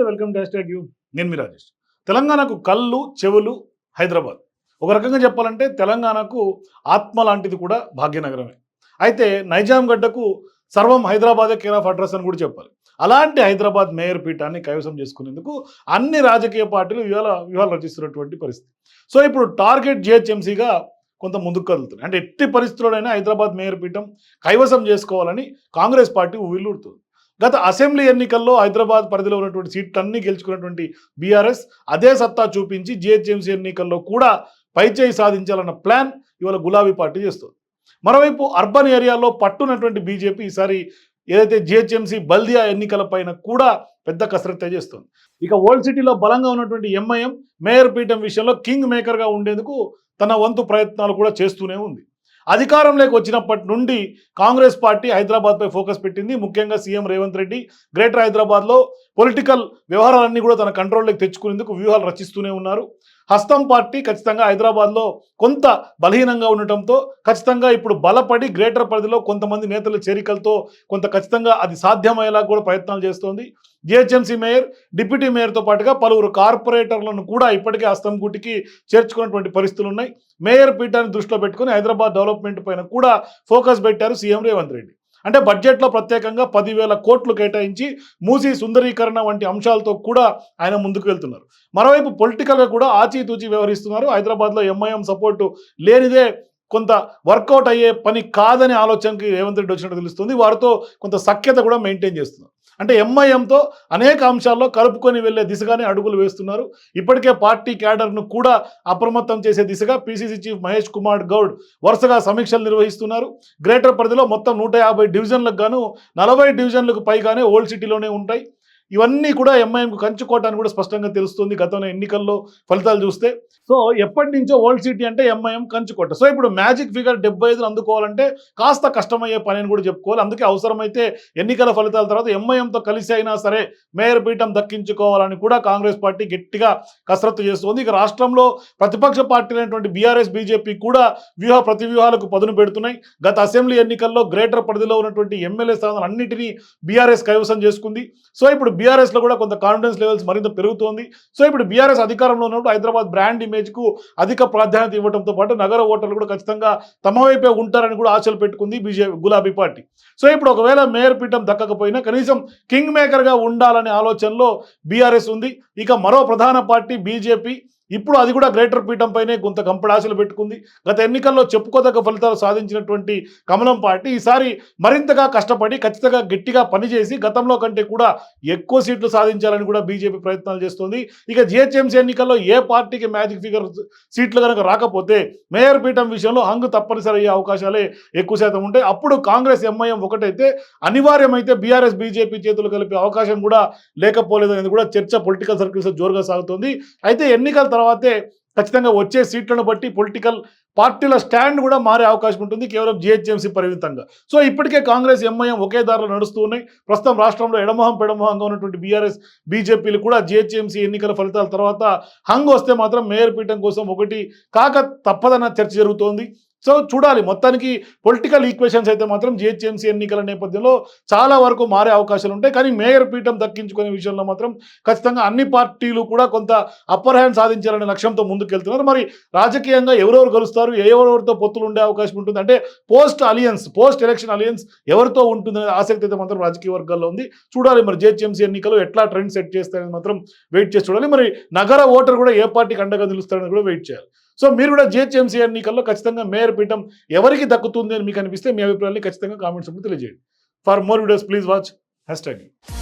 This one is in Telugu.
నమస్తే వెల్కమ్ టు హ్యాష్ యూ. నేను మీ రాజేష్. తెలంగాణకు కళ్ళు చెవులు హైదరాబాద్. ఒక రకంగా చెప్పాలంటే తెలంగాణకు ఆత్మ లాంటిది కూడా భాగ్యనగరమే. అయితే నైజాం గడ్డకు సర్వం హైదరాబాదే కేర్ ఆఫ్ అడ్రస్ అని కూడా చెప్పాలి. అలాంటి హైదరాబాద్ మేయర్ పీఠాన్ని కైవసం చేసుకునేందుకు అన్ని రాజకీయ పార్టీలు ఇవాళ వ్యూహాలు రచిస్తున్నటువంటి పరిస్థితి. సో ఇప్పుడు టార్గెట్ జిహెచ్ఎంసీగా కొంత ముందుకు కదులుతుంది. అంటే ఎట్టి పరిస్థితుల్లోనైనా హైదరాబాద్ మేయర్ పీఠం కైవసం చేసుకోవాలని కాంగ్రెస్ పార్టీ ఉవ్విల్లుడుతుంది గత అసెంబ్లీ ఎన్నికల్లో హైదరాబాద్ పరిధిలో ఉన్నటువంటి సీట్లన్నీ గెలుచుకున్నటువంటి బీఆర్ఎస్ అదే సత్తా చూపించి జిహెచ్ఎంసీ ఎన్నికల్లో కూడా పైచేయి సాధించాలన్న ప్లాన్ ఇవాళ గులాబీ పార్టీ చేస్తుంది. మరోవైపు అర్బన్ ఏరియాలో పట్టున్నటువంటి బీజేపీ ఈసారి ఏదైతే జిహెచ్ఎంసీ బల్దియా ఎన్నికల పైన కూడా పెద్ద కసరత్తే చేస్తుంది. ఇక ఓల్డ్ సిటీలో బలంగా ఉన్నటువంటి ఎంఐఎం మేయర్ పీఠం విషయంలో కింగ్ మేకర్గా ఉండేందుకు తన వంతు ప్రయత్నాలు కూడా చేస్తూనే ఉంది. అధికారంలోకి వచ్చినప్పటి నుండి కాంగ్రెస్ పార్టీ హైదరాబాద్పై ఫోకస్ పెట్టింది. ముఖ్యంగా సీఎం రేవంత్ రెడ్డి గ్రేటర్ హైదరాబాద్లో పొలిటికల్ వ్యవహారాలన్నీ కూడా తన కంట్రోల్లోకి తెచ్చుకునేందుకు వ్యూహాలు రచిస్తూనే ఉన్నారు. హస్తం పార్టీ ఖచ్చితంగా హైదరాబాద్లో కొంత బలహీనంగా ఉండటంతో ఖచ్చితంగా ఇప్పుడు బలపడి గ్రేటర్ పరిధిలో కొంతమంది నేతల చేరికలతో కొంత ఖచ్చితంగా అది సాధ్యమయ్యేలా కూడా ప్రయత్నాలు చేస్తోంది. జిహెచ్ఎంసీ మేయర్ డిప్యూటీ మేయర్తో పాటుగా పలువురు కార్పొరేటర్లను కూడా ఇప్పటికే హస్తం గుటికి చేర్చుకున్నటువంటి పరిస్థితులు ఉన్నాయి. మేయర్ పీఠాన్ని దృష్టిలో పెట్టుకుని హైదరాబాద్ డెవలప్మెంట్ పైన కూడా ఫోకస్ పెట్టారు సీఎం రేవంత్ రెడ్డి. అంటే బడ్జెట్లో ప్రత్యేకంగా పదివేల కోట్లు కేటాయించి మూసీ సుందరీకరణ వంటి అంశాలతో కూడా ఆయన ముందుకు వెళ్తున్నారు. మరోవైపు పొలిటికల్గా కూడా ఆచితూచి వ్యవహరిస్తున్నారు. హైదరాబాద్లో ఎంఐఎం సపోర్టు లేనిదే కొంత వర్కౌట్ అయ్యే పని కాదనే ఆలోచనకి రేవంత్ రెడ్డి వచ్చినట్టు తెలుస్తుంది. వారితో కొంత సఖ్యత కూడా మెయింటైన్ చేస్తున్నారు. అంటే ఎంఐఎంతో అనేక అంశాల్లో కలుపుకొని వెళ్ళే దిశగానే అడుగులు వేస్తున్నారు. ఇప్పటికే పార్టీ క్యాడర్ను కూడా అప్రమత్తం చేసే దిశగా పిసిసి చీఫ్ మహేష్ కుమార్ గౌడ్ వరుసగా సమీక్షలు నిర్వహిస్తున్నారు. గ్రేటర్ పరిధిలో మొత్తం నూట యాభై డివిజన్లకు గాను నలభై డివిజన్లకు పైగానే ఓల్డ్ సిటీలోనే ఉంటాయి. ఇవన్నీ కూడా ఎంఐఎంకు కంచుకోవటాన్ని కూడా స్పష్టంగా తెలుస్తుంది గతంలో ఎన్నికల్లో ఫలితాలు చూస్తే. సో ఎప్పటి నుంచో ఓల్డ్ సిటీ అంటే ఎంఐఎం కంచుకోట. సో ఇప్పుడు మ్యాజిక్ ఫిగర్ డెబ్బై ఐదులు అందుకోవాలంటే కాస్త కష్టమయ్యే పని అని కూడా చెప్పుకోవాలి. అందుకే అవసరమైతే ఎన్నికల ఫలితాల తర్వాత ఎంఐఎంతో కలిసి అయినా సరే మేయర్ పీఠం దక్కించుకోవాలని కూడా కాంగ్రెస్ పార్టీ గట్టిగా కసరత్తు చేస్తుంది. ఇక రాష్ట్రంలో ప్రతిపక్ష పార్టీలైనటువంటి బీఆర్ఎస్ బీజేపీ కూడా వ్యూహ ప్రతి వ్యూహాలకు పదును పెడుతున్నాయి. గత అసెంబ్లీ ఎన్నికల్లో గ్రేటర్ పరిధిలో ఉన్నటువంటి ఎమ్మెల్యే స్థానాలు అన్నింటినీ బీఆర్ఎస్ కైవసం చేసుకుంది. సో ఇప్పుడు బీఆర్ఎస్లో కూడా కొంత కాన్ఫిడెన్స్ లెవెల్స్ మరింత పెరుగుతోంది. సో ఇప్పుడు బీఆర్ఎస్ అధికారంలో ఉన్నప్పుడు హైదరాబాద్ బ్రాండ్ ఇమేజ్కు అధిక ప్రాధాన్యత ఇవ్వడంతో పాటు నగర ఓటర్లు కూడా ఖచ్చితంగా తమ వైపే ఉంటారని కూడా ఆశలు పెట్టుకుంది బీజేపీ గులాబీ పార్టీ. సో ఇప్పుడు ఒకవేళ మేయర్ పీఠం దక్కకపోయినా కనీసం కింగ్ మేకర్గా ఉండాలనే ఆలోచనలో బీఆర్ఎస్ ఉంది. ఇక మరో ప్రధాన పార్టీ బీజేపీ ఇప్పుడు అది కూడా గ్రేటర్ పీఠం పైనే కొంత కంపడాశలు పెట్టుకుంది. గత ఎన్నికల్లో చెప్పుకోదగ్గ ఫలితాలు సాధించినటువంటి కమలం పార్టీ ఈసారి మరింతగా కష్టపడి ఖచ్చితంగా గట్టిగా పనిచేసి గతంలో కంటే కూడా ఎక్కువ సీట్లు సాధించాలని కూడా బీజేపీ ప్రయత్నాలు చేస్తుంది. ఇక జిహెచ్ఎంసీ ఎన్నికల్లో ఏ పార్టీకి మ్యాజిక్ ఫిగర్ సీట్లు కనుక రాకపోతే మేయర్ పీఠం విషయంలో హంగు తప్పనిసరి అయ్యే అవకాశాలే ఎక్కువ శాతం ఉంటాయి. అప్పుడు కాంగ్రెస్ ఎంఐఎం ఒకటైతే అనివార్యమైతే బీఆర్ఎస్ బీజేపీ చేతులు కలిపే అవకాశం కూడా లేకపోలేదు అనేది కూడా చర్చ పొలిటికల్ సర్కిల్స్ జోరుగా సాగుతుంది. అయితే ఎన్నికల తర్వాతే ఖచ్చితంగా వచ్చే సీట్లను బట్టి పొలిటికల్ పార్టీల స్టాండ్ కూడా మారే అవకాశం ఉంటుంది కేవలం జిహెచ్ఎంసీ పరిమితంగా. సో ఇప్పటికే కాంగ్రెస్ ఎంఐఎం ఒకే దారిలో నడుస్తూ ఉన్నాయి. ప్రస్తుతం రాష్ట్రంలో ఎడమొహం పెడమొహంగా ఉన్నటువంటి బీఆర్ఎస్ బీజేపీలు కూడా జిహెచ్ఎంసీ ఎన్నికల ఫలితాల తర్వాత హంగ్ వస్తే మాత్రం మేయర్ పీఠం కోసం ఒకటి కాక తప్పదన్న చర్చ జరుగుతోంది. సో చూడాలి. మొత్తానికి పొలిటికల్ ఈక్వేషన్స్ అయితే మాత్రం జిహెచ్ఎంసీ ఎన్నికల నేపథ్యంలో చాలా వరకు మారే అవకాశాలు ఉంటాయి. కానీ మేయర్ పీఠం దక్కించుకునే విషయంలో మాత్రం ఖచ్చితంగా అన్ని పార్టీలు కూడా కొంత అప్పర్ హ్యాండ్ సాధించాలనే లక్ష్యంతో ముందుకెళ్తున్నారు. మరి రాజకీయంగా ఎవరెవరు కలుస్తారు ఎవరెవరితో పొత్తులు ఉండే అవకాశం ఉంటుంది? అంటే post alliance post election alliance ఎవరితో ఉంటుంది ఆసక్తి అయితే మాత్రం రాజకీయ వర్గాల్లో ఉంది. చూడాలి మరి జిహెచ్ఎంసీ ఎన్నికలు ఎట్లా ట్రెండ్ సెట్ చేస్తారని మాత్రం వెయిట్ చేసి చూడాలి. మరి నగర ఓటర్ కూడా ఏ పార్టీకి అండగా నిలుస్తారని కూడా వెయిట్ చేయాలి. సో మీరు కూడా జిహెచ్ఎంసీ ఎన్నికల్లో ఖచ్చితంగా మేయర్ పీఠం ఎవరికి దక్కుతుంది అని మీకు అనిపిస్తే మీ అభిప్రాయాన్ని ఖచ్చితంగా కామెంట్స్ తెలియజేయండి. For more videos please watch hashtag